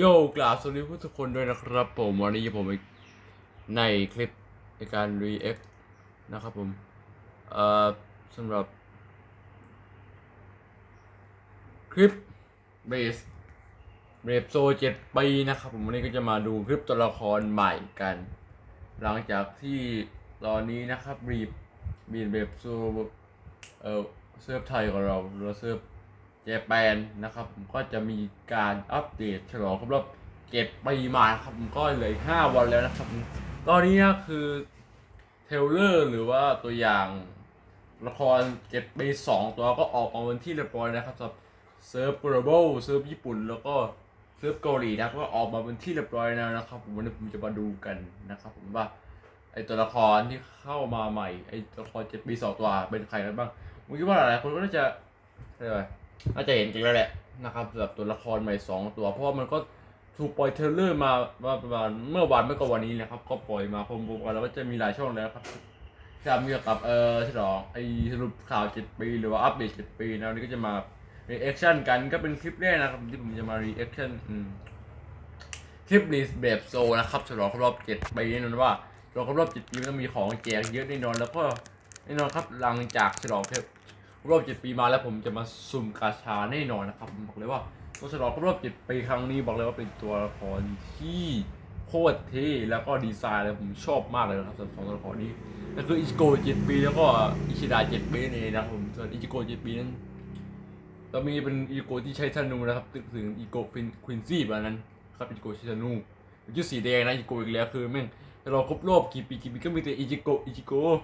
โยกราบสวัสดีผู้ทุกคนด้วยนะครับ ผมวันนี้ผมในคลิปในการ react นะครับผม เอ่อสำหรับ คลิปเบสเบรฟโซเจ็ดปีนะครับผมวันนี้ก็จะมาดูคลิปตัวละครใหม่กัน หลังจากที่ตอนนี้นะครับรีบบีเบรฟโซเอ่อเซิร์ฟไทยของเราหรือว่าเซิร์ฟ จแปนนะครับ ผมก็จะมีการอัปเดตฉลองครบรอบเจ็ดปีมาครับผมก็เลยห้าวันแล้วนะครับผมตอนนี้นะคือเทลเลอร์หรือว่าตัวอย่างละครเจ็ดปีสองตัวก็ออกมาวันที่เรียบร้อยนะครับสำหรับเซิร์ฟ global เซิร์ฟญี่ปุ่นแล้วก็เซิร์ฟเกาหลีนะก็ออกมาเป็นที่เรียบร้อยแล้วนะครับผมวันนี้ผมจะมาดูกันนะครับ ผมว่าไอตัวละครที่เข้ามาใหม่ไอตัวละครเจ็ดปีสองตัวเป็นใครกันบ้างผมคิดว่าหลายๆคนก็น่าจะเรียกว่า น่าจะเห็นจริงแล้วแหละนะครับสำหรับตัวละครใหม่สองตัว เพราะมันก็ถูกปล่อยเทเลอร์มามาประมาณเมื่อวานเมื่อก่อนวันนี้นะครับ ก็ปล่อยมาพร้อมๆกันแล้วก็จะมีหลายช่องแล้วครับที่ทำเกี่ยวกับเอ่อฉลองไอสรุปข่าวเจ็ดปี หรือว่าอัปเดตเจ็ดปีนะวันนี้ก็จะมา reaction กันก็เป็นคลิปแรกนะครับที่ผมจะมา reaction อืมคลิปนี้แบบโซนะครับฉลองครบรอบเจ็ดปีแน่นอนว่าฉลองครบรอบเจ็ดปีมันต้องมีของแจกเยอะแน่นอนแล้วก็แน่นอนครับหลังจากฉลองค รอบเจ็ดปีมาแล้วผมจะมาสุ่มกาชาแน่นอนนะครับผมบอกเลยว่าตัวฉลองรอบเจ็ดปีครั้งนี้บอกเลยว่าเป็นตัวละครที่โคตรเท่แล้วก็ดีไซน์เลยผมชอบมากเลยนะครับสำหรับสองตัวละครนี้นั่นคืออิจิโกะเจ็ดปีแล้วก็อิชิดะเจ็ดปีนี่นะครับผมส่วนอิจิโกะเจ็ดปีนั้นก็มีเป็นอิจิโกะที่ใช้ธนูนะครับตึกถึงอิจิโกะควินควินซี่แบบนั้นครับอิจิโกะใช้ธนูชุดสีแดงนะอิจิโกะอีกแล้วคือแม่งเราครบรอบกี่ปีกี่ปีก็มีแต่อิจิโกะอิจิโกะ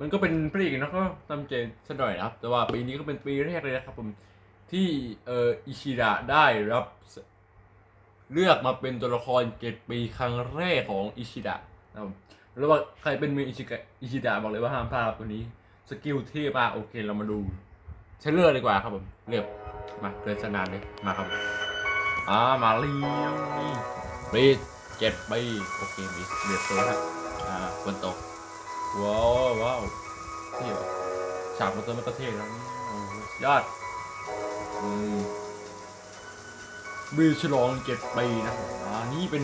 มันก็เป็นพระเอกนะก็ตามใจสักหน่อยนะครับ แต่ว่าปีนี้ก็เป็นปีแรกเลยนะครับผมที่เอ่ออิชิดะได้รับ เลือกมาเป็นตัวละครเจ็ดปีครั้งแรกของอิชิดะนะครับแล้วว่าใครเป็นมืออิชิกะอิชิดะบอกเลยว่าห้ามพลาดตัวนี้สกิลเท่มากโอเคเรามาดูเชลเลอร์ดีกว่าครับผมเรียบมาเกินสนานเลยมาครับอ่ามาเรียวนี่ปีเจ็ดปีโอเคมีเรียบร้อยครับอ่าฝนตก ว้าวว้าวเท่ว่ะฉากมันตัวมันก็เท่แล้วยอดอืมบีฉลองเจ็ดปีนะอ่านี่เป็น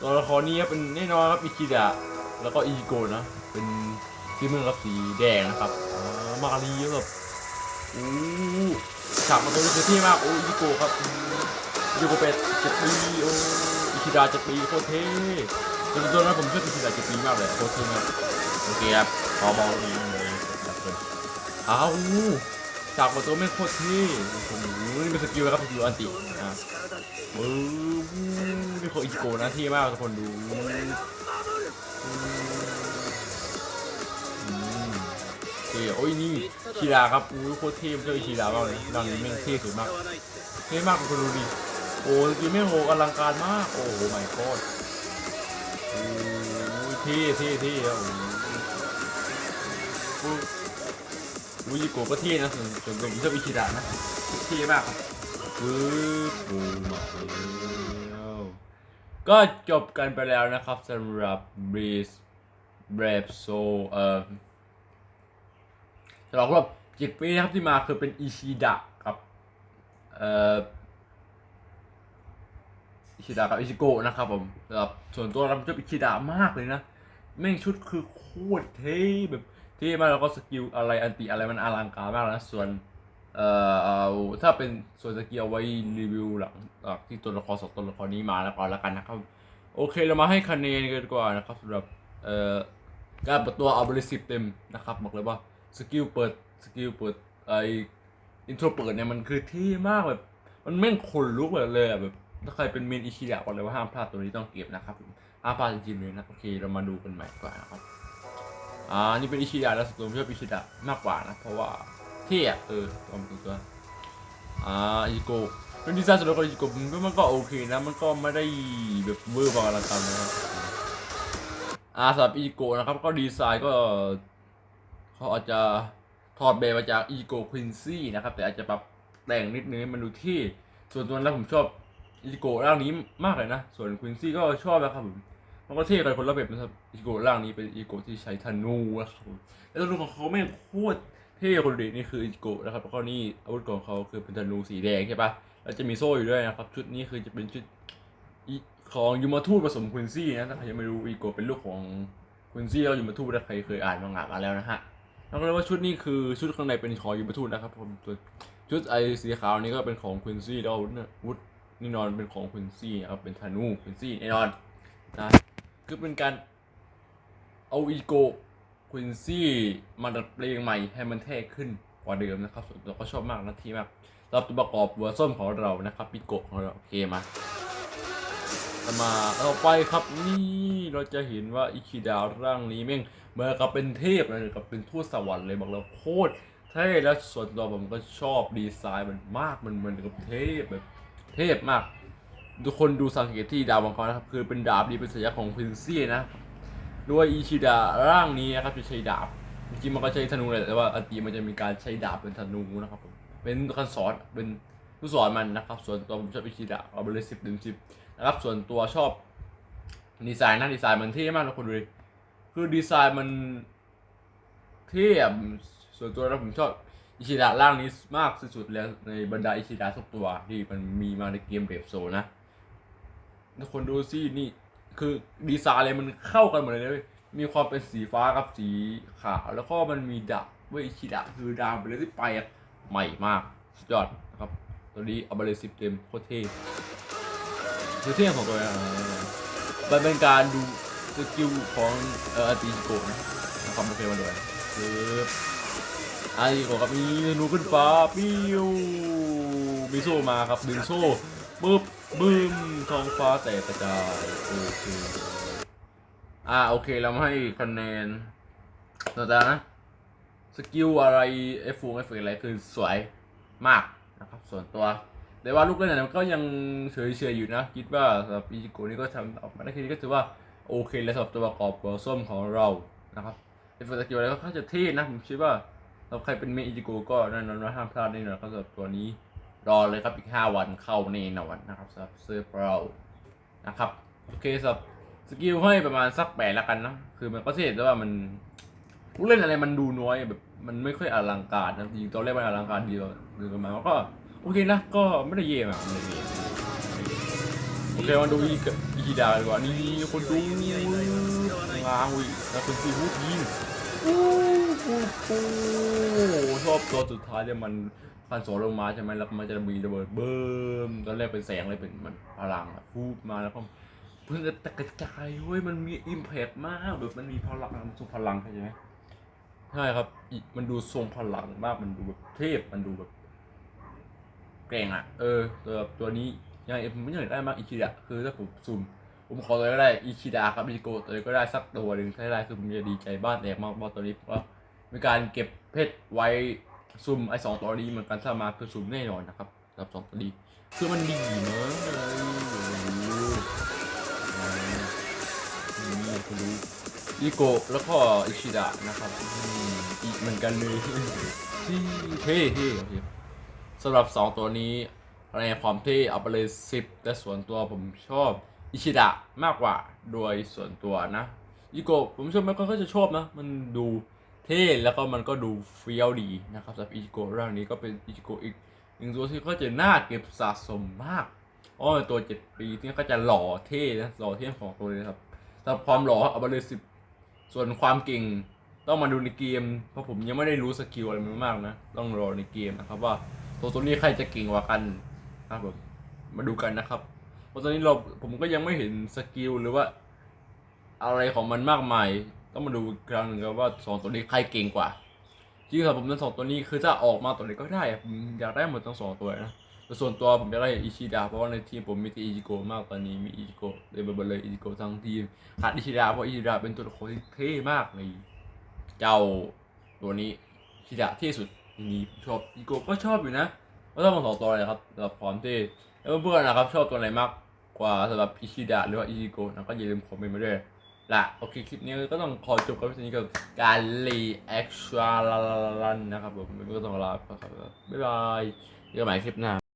ตัวละครนี้เป็นแน่นอนครับอิคิดะแล้วก็อีโกะนะ เป็นสีเมืองครับสีแดงนะครับอ่ามารีแบบอ้ฉากมันตัวนี้คือเท่มากโอ้อีโกะครับอีโกเป็ดเจ็ดปีโอ้อิคิดะเจ็ดปีโคตรเท่ตัวนั้นผมชอบอิคิดะเจ็ดปีมากเลยโคตรเท่มาก โอเคครับพอมองนี้เลยครับเอนอ้าวจากประตูไม่โคตรเท่โอ้โหนี่เป็นสกิลครับสกิลอันติอะโอ้โหนี่ของอิจิโกนะเท่มากทุกคนดูเท่โอ้ยนี่คีราครับอู้โคตรเท่เจ้าอิชิรามากเลยดังนี้แม่งเท่สุดมากเท่มากทุกคนดูดิโอ้สกิลแม่งโหอลังการมาก โอ้โหไม่โคตรโอ้ยเท่เท่เท่โอ้ โหอูอูยิโกะก็เท่นะส่วนส่วนผมชอบอิชิดะนะเท่มากครับปึ๊บบูมาแล้วก็จบกันไปแล้วนะครับสำหรับ Breeze Brave Soul เอ่อฉลองครบจิตปีนะครับที่มาคือเป็นอิชิดะกับเอ่ออิชิดะกับอิชิโกะนะครับผมสำหรับส่วนตัวเราชอบอิชิดะมากเลยนะแม่งชุดคือโคตรเท่แบบ ที่มากแล้วก็สกิลอะไรอันติอะไรมันอลังการมากนะส่วนเอ่อเอาถ้าเป็นส่วนสกิลเอาไว้รีวิวหลังจากที่ตัวละครสองตัวละครนี้มาแล้วก่อนแล้วกันนะครับ โอเคเรามาให้คะแนนกันกว่านะครับสำหรับเอ่อการเปิดตัวเอาบริสิบเต็มนะครับบอกเลยว่าสกิลเปิดสกิลเปิดไออินโทรเปิดเนี่ยมันคือเท่มากแบบมันแม่งขนลุกแบบเลยแบบถ้าใครเป็นเมนอิชิดะบอกเลยว่าห้ามพลาดตัวนี้ต้องเก็บนะครับอาปาดจริงๆเลยนะโอเคเรามาดูกันใหม่กว่านะครับ อ่านี่เป็นอิชิดะแล้วส่วนตัวผมชอบอิชิดะมากกว่านะ เพราะว่าเท่อะเออตัวมันตัวอ่าอิโกะเป็นดีไซน์ส่วนตัวของอิโกมันก็มันก็โอเคนะ มันก็ไม่ได้แบบเวอร์บางอลังการนะอ่าสำหรับอิโกนะครับ ก็ดีไซน์ก็เขาอาจจะถอดแบบมาจากอิโกควินซี่นะครับ แต่อาจจะปรับแต่งนิดนึงให้มันดูเท่ส่วนตัวแล้วผมชอบอิโกร่างนี้มากเลยนะ ส่วนควินซี่ก็ชอบนะครับผม มันก็เท่กันคนละแบบนะครับอิจิโกะร่างนี้เป็นอิจิโกะที่ใช้ธนูนะครับแล้วธนูของเขาไม่งโคตรเท่คนเดีนี่คืออิจิโกะนะครับแล้วก็นี่อาวุธของเขาคือเป็นธนูสีแดงใช่ปะแล้วจะมีโซ่อยู่ด้วยนะครับ ชุดนี้คือจะเป็นชุดของยูมาทูตผสมควินซี่นะถ้าใครยังไม่รู้อิจิโกะเป็นลูกของควินซี่แล้วยูมาทูตถ้าใครเคยอ่านมังงะมาแล้วนะฮะแล้วก็เรียกว่าชุดนี้คือชุดข้างในเป็นของยูมาทูตนะครับผมชุดไอสีขาวนี้ก็เป็นของควินซี่แล้วอาวุธนี่ยอาวุธนี่นอนเป็นของควินซี่นะครับเป็นธนูควินซี่แน่นอนนะ คือเป็นการเอาอีโก้ควินซี่มาดัดแปลงใหม่ให้มันเท่ขึ้นกว่าเดิมนะครับส่วนตัวก็ชอบมากนะที่มากรับตัวประกอบเวอร์ส้มของเรานะครับปีโกะของเราโอเคมาต่อมาต่อไปครับนี่เราจะเห็นว่าอิคิดาร่างนี้แม่งเหมือนกับเป็นเทพเลยกับเป็นทูตสวรรค์เลยบอกเลยโคตรเท่แล้วส่วนตัวผมก็ชอบดีไซน์มันมากมันเหมือนกับเทพแบบเทพมาก ทุกคนดูสังเกตที่ดาวมังกรนะครับ คือเป็นดาบดีเป็นสัญลักษณ์ของควินซี่นะด้วยอิชิดาร่างนี้นะครับจะใช้ดาบจริงมันก็ใช้ธนูแหละแต่ว่าอันตีมันจะมีการใช้ดาบเป็นธนูนะครับผมเป็นการสอนเป็นผู้สอนมันนะครับ ส่วนตัวผมชอบอิชิดะเอาไปเลยสิบเต็มสิบนะครับ ส่วนตัวชอบดีไซน์นะดีไซน์มันเท่มากนะคนดูดิคือดีไซน์มันเท่ส่วนตัวแล้วผมชอบอิชิดะร่างนี้มากสุดๆแล้วในบรรดาอิชิดะทุกตัวที่มันมีมาในเกมเบฟโซนะ ทุกคนดูสินี่ คือดีไซน์อะไรมันเข้ากันหมดเลยนะเว้ยมีความเป็นสีฟ้ากับสีขาว แล้วก็มันมีดาบเว้ยชิดะคือดาบไปเลยที่ไปอะใหม่มากสุดยอดนะครับตัวนี้เอาไปเลยสิบเต็มโคตรเท่คือเท่ของตัวเองมันเป็นการดูสกิลของเอ่ออาติจิโกะนะนะครับโอเคมาด้วยคืออาติจิโกะครับมีนูขึ้นฟ้าปิ้วมีโซ่มาครับดึงโซ่ ปึ๊บบึ้มท้องฟ้าแตกกระจายโอเคอ่าโอเคเรามาให้คะแนนต่อจากนะสกิลอะไรเอฟฟูเอฟเฟกอะไรคือสวยมากนะครับส่วนตัว แต่ว่าลูกเล่นเนี่ยมันก็ยังเฉยๆอยู่นะ คิดว่าสำหรับอีจิโกนี่ก็ทำออกมาได้แค่นี้ก็ถือว่าโอเคแล้วสำหรับตัวประกอบตัวส้มของเรานะครับเอฟเฟกต์สกิลอะไรก็ค่อนข้างจะเท่นะผมคิดว่าสำหรับใครเป็นเมอิจิโกก็แน่นอนว่าห้ามพลาดแน่นอนครับสำหรับตัวนี้ รอเลยครับอีก 5 วันเข้าแน่นอนนะครับสำหรับเซอร์เรานะครับโอเคสำหรับสกิลให้ประมาณสักแปดละกันนะคือมันก็เท่แต่ว่ามันผู้เล่นอะไรมันดูน้อยแบบมันไม่ค่อยอลังการนะจริงตอนแรกมันอลังการดีกว่าดูกันมาก็โอเคนะก็ไม่ได้เย่มากไม่ได้เย่โอเคมาดูอีกอีกดาดีกว่านี่คนดูงางวิแล้วคนซีฮูดยิงอู้หูหูชอบตัวสุดท้ายเนี่ยมัน พันโสลงมาใช่ไหมแล้วมันจะมีระเบิดเบิ่มตอนแรกเป็นแสงเลยเป็นมันพลังอะฟูบมาแล้วก็เพิ่งจะกระจายเว้ยมันมีอิมแพกมากแบบมันมีพลังมันทรงพลังเข้าใจไหมใช่ครับอีมันดูทรงพลังมากมันดูแบบเทพมันดูแบบเก่งอะ เออตัวตัวนี้ยังผมไม่อยากได้มากอิคิดะคือถ้าผมซุ่มผมขอเลยก็ได้อิคิดะครับอิโกะเลยก็ได้สักตัวหนึ่งถ้าได้คือผมจะดีใจบ้านแตกมากเพราะตัวนี้เพราะมีการเก็บเพชรไว้ ซุ่มไอ้สองตัวนี้เหมือนกันถ้ามาคือซุ่มแน่นอนนะครับสำหรับสองตัวนี้คือมันดีเนอะนี่คุณรู้อีโกะแล้วก็อิชิดะนะครับอีกเหมือนกันเลยที่เท่เท่สำหรับสองตัวนี้ในความเท่เอาไปเลยสิบแต่ส่วนตัวผมชอบอิชิดะมากกว่าโดยส่วนตัวนะอีโกะผมชอบไม่ค่อยจะชอบนะ มันดู เท่แล้วก็มันก็ดูเฟี้ยวดีนะครับสำหรับอิจิโกะร่างนี้ก็เป็นอิจิโกะอีกหนึ่งตัวที่ก็จะน่าเก็บสะสมมากอ๋อตัวเจ็ดปีที่ก็จะหล่อเท่นะหล่อเท่ของตัวเลยครับสำหรับความหล่อเอาไปเลยสิบส่วนความเก่งต้องมาดูในเกม เพราะผมยังไม่ได้รู้สกิลอะไรมันมากนะ ต้องรอในเกมนะครับว่าตัวตัวนี้ใครจะเก่งกว่ากันนะครับผมมาดูกันนะครับเพราะตอนนี้เราผมก็ยังไม่เห็นสกิลหรือว่าอะไรของมันมากมาย ต้องมาดูกครั้งหนึ่งครับว่าสองตัวนี้ใครเก่งกว่าจริงๆสำหรับผมทั้งสองตัวนี้คือถ้าออกมาตัวไหนก็ได้อะผมอยากได้หมดทั้งสองตัวนะแต่ส่วนตัวผมอยากได้อิชิดะเพราะว่าในทีมผมมีที่อิจิโกะมากตอนนี้มีอิจิโกะเลยไปหมดเลยอิจิโกะทั้งทีมขาดอิชิดะเพราะอิชิดะเป็นตัวละครที่เท่มากในเจ้าตัวนี้อิชิดะที่สุดนี้ชอบอีโกะก็ชอบอยู่นะก็ต้องมาสองตัวเลยครับสำหรับความเท่แล้วเพื่อนๆนะครับชอบตัวไหนมากกว่าสำหรับอิชิดะหรือว่าอิจิโกะนะก็อย่าลืมคอมเมนต์มาด้วย ละโอเคคลิปนี้ก็ต้องขอจบกับวิดีโอนี้กับการรีแอคชั่นนะครับผมก็ต้องลาไปครับบ๊ายบายเจอกันใหม่คลิปหน้า